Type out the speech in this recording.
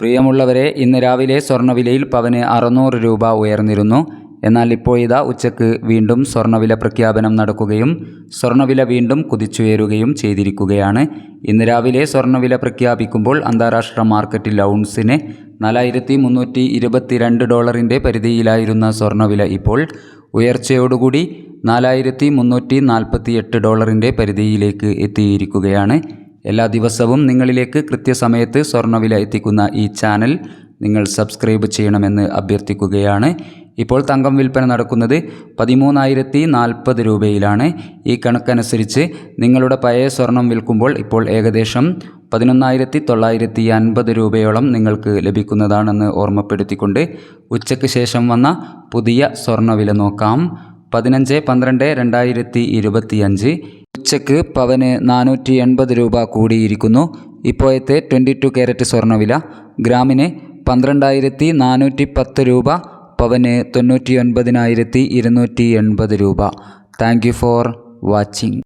പ്രിയമുള്ളവരെ ഇന്ന് രാവിലെ സ്വർണവിലയിൽ പവന് അറുന്നൂറ് രൂപ ഉയർന്നിരുന്നു. എന്നാൽ ഇപ്പോൾ ഇതാ ഉച്ചയ്ക്ക് വീണ്ടും സ്വർണവില പ്രഖ്യാപനം നടക്കുകയും സ്വർണവില വീണ്ടും കുതിച്ചുയരുകയും ചെയ്തിരിക്കുകയാണ്. ഇന്ന് രാവിലെ സ്വർണവില പ്രഖ്യാപിക്കുമ്പോൾ അന്താരാഷ്ട്ര മാർക്കറ്റിൽ ഔൺസിന് നാലായിരത്തി മുന്നൂറ്റി ഇരുപത്തിരണ്ട് ഡോളറിന്റെ പരിധിയിലായിരുന്ന സ്വർണവില ഇപ്പോൾ ഉയർച്ചയോടുകൂടി നാലായിരത്തി മുന്നൂറ്റി നാൽപ്പത്തി എട്ട് ഡോളറിന്റെ പരിധിയിലേക്ക് എത്തിയിരിക്കുകയാണ്. എല്ലാ ദിവസവും നിങ്ങളിലേക്ക് കൃത്യസമയത്ത് സ്വർണവില എത്തിക്കുന്ന ഈ ചാനൽ നിങ്ങൾ സബ്സ്ക്രൈബ് ചെയ്യണമെന്ന് അഭ്യർത്ഥിക്കുകയാണ്. ഇപ്പോൾ തങ്കം വിൽപ്പന നടക്കുന്നത് പതിമൂന്നായിരത്തി നാൽപ്പത് രൂപയിലാണ്. ഈ കണക്കനുസരിച്ച് നിങ്ങളുടെ പഴയ സ്വർണം വിൽക്കുമ്പോൾ ഇപ്പോൾ ഏകദേശം പതിനൊന്നായിരത്തി തൊള്ളായിരത്തി അൻപത് രൂപയോളം നിങ്ങൾക്ക് ലഭിക്കുന്നതാണെന്ന് ഓർമ്മപ്പെടുത്തിക്കൊണ്ട് ഉച്ചയ്ക്ക് ശേഷം വന്ന പുതിയ സ്വർണവില നോക്കാം. പതിനഞ്ച് പന്ത്രണ്ട് രണ്ടായിരത്തി ഇരുപത്തിയഞ്ച് ഉച്ചയ്ക്ക് പവന് നാനൂറ്റി എൺപത് രൂപ കൂടിയിരിക്കുന്നു. ഇപ്പോഴത്തെ ട്വന്റി ടു ക്യാരറ്റ് സ്വർണവില ഗ്രാമിന് പന്ത്രണ്ടായിരത്തി നാനൂറ്റി പത്ത് രൂപ പവന് തൊണ്ണൂറ്റി ഒൻപതിനായിരത്തി ഇരുന്നൂറ്റി എൺപത് രൂപ. Thank you for watching.